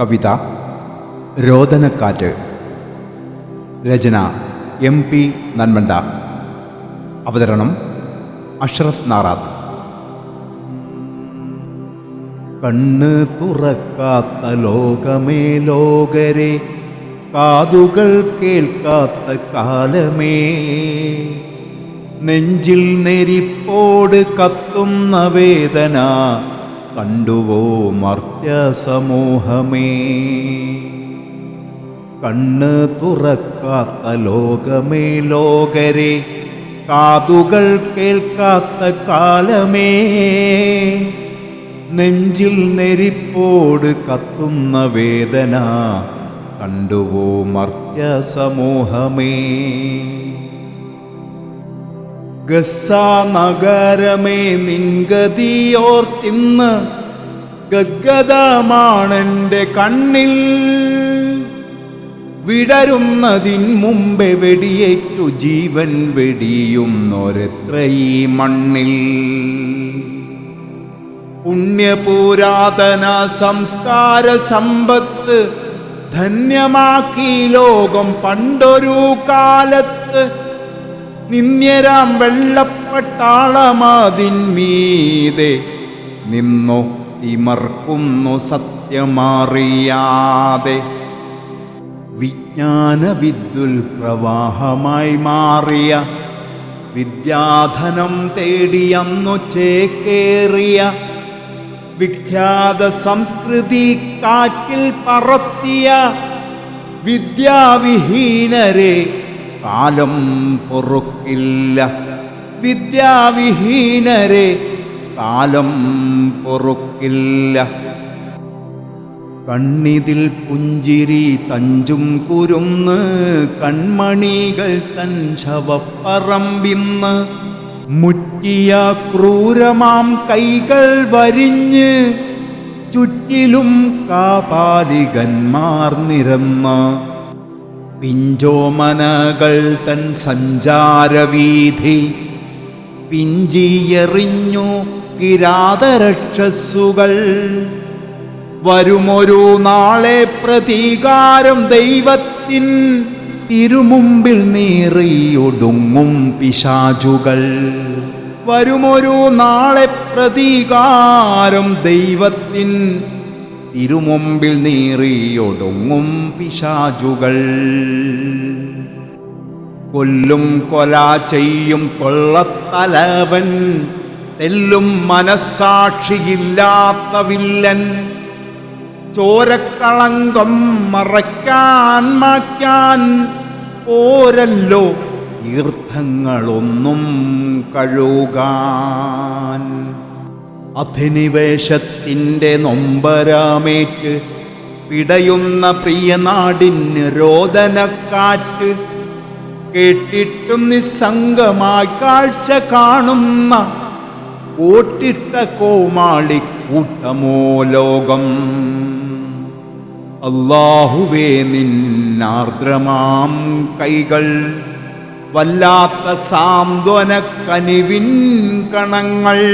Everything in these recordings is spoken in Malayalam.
കവിത രോദനക്കാറ്റ്. രചന എം പി നന്മണ്ട. അവതരണം അഷ്റഫ് നാറാത്ത്. കണ്ണ് തുറക്കാത്ത ലോകമേ ലോകരെ കാതുകൾ കേൾക്കാത്ത കാലമേ. നെഞ്ചിൽ നെരിപ്പോട് കത്തുന്ന വേദന കണ്ടുവോ മർത്യസമൂഹമേ? കണ്ണ് തുറക്കാത്ത ലോകമേ ലോകരെ കാതുകൾ കേൾക്കാത്ത കാലമേ. നെഞ്ചിൽ നെരിപ്പോട് കത്തുന്ന വേദന കണ്ടുവോ മർത്യ സമൂഹമേ ഗസ്സ നഗരമേ നിൻഗതിയോർത്തിന്ന് ഗദ്ഗതമാണെന്റെ കണ്ണിൽ. വിടരുന്നതിൻ മുമ്പേ വെടിയേറ്റു ജീവൻ വെടിയുന്നൊരെത്ര ഈ മണ്ണിൽ. പുണ്യപുരാതന സംസ്കാര സമ്പത്ത് ധന്യമാക്കി ലോകം പണ്ടൊരു കാലത്ത് നിന്യരാം വെള്ളപ്പട്ടാളമാതിന്മീതെ നിന്നു തിമർക്കുന്നു സത്യമറിയാതെ. വിജ്ഞാന വിദ്യുൽ പ്രവാഹമായി മാറിയ വിദ്യാധനം തേടിയന്നു ചേക്കേറിയ വിഖ്യാത സംസ്കൃതി കാറ്റിൽ പറത്തിയ വിദ്യാവിഹീനരെ കാലം പൊറുക്കില്ല. വിദ്യാവിഹീനരെ കാലം പൊറുക്കില്ല. കണ്ണിതിൽ പുഞ്ചിരി തഞ്ചും കുരുന്ന് കൺമണികൾ തൻ ശവപ്പറമ്പിന്ന്. മുറ്റിയ ക്രൂരമാം കൈകൾ വരിഞ്ഞ് ചുറ്റിലും കാപാലികന്മാർ നിരന്ന്. പിഞ്ചോമനകൾ തൻ സഞ്ചാരവീഥി പിഞ്ചിയെറിഞ്ഞു കിരാതരക്ഷസുകൾ വരുമൊരു നാളെ പ്രതീകാരം ദൈവത്തിൻ തിരുമുമ്പിൽ നീറിയൊടുങ്ങും പിശാചുകൾ. വരുമൊരു നാളെ പ്രതീകാരം ദൈവത്തിൻ തിരുമുമ്പിൽ നീറിയൊടുങ്ങും പിശാചുകൾ. കൊല്ലും കൊല ചെയ്യും കൊള്ളത്തലവൻ. തെല്ലും മനസ്സാക്ഷിയില്ലാത്ത വില്ലൻ ചോരക്കളങ്കം മറയ്ക്കാൻ മായ്ക്കാൻ ഓരല്ലോ തീർത്ഥങ്ങളൊന്നും കഴുകാൻ. അധിനിവേശത്തിന്റെ നൊമ്പരാമേറ്റ് പിടയുന്ന പ്രിയനാടിന് രോദനക്കാറ്റ് കേട്ടിട്ടും നിസ്സംഗമായി കാഴ്ച കാണുന്ന കോട്ടിട്ട കോമാളി കൂട്ടമോ ലോകം. അള്ളാഹുവേ നിന്നാർദ്രമാം കൈകൾ. വല്ലാത്ത സാന്ത്വന കനിവിൻ കണങ്ങൾ.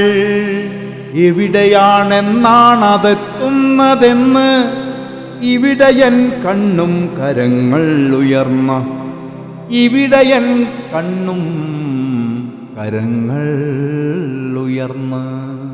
എവിടെയാണെന്നാണതെത്തുന്നതെന്ന് ഇവിടെയൻ കണ്ണും കരങ്ങൾ ഉയർന്ന ഇവിടെയൻ കണ്ണും കരങ്ങൾ ഉയർന്ന്.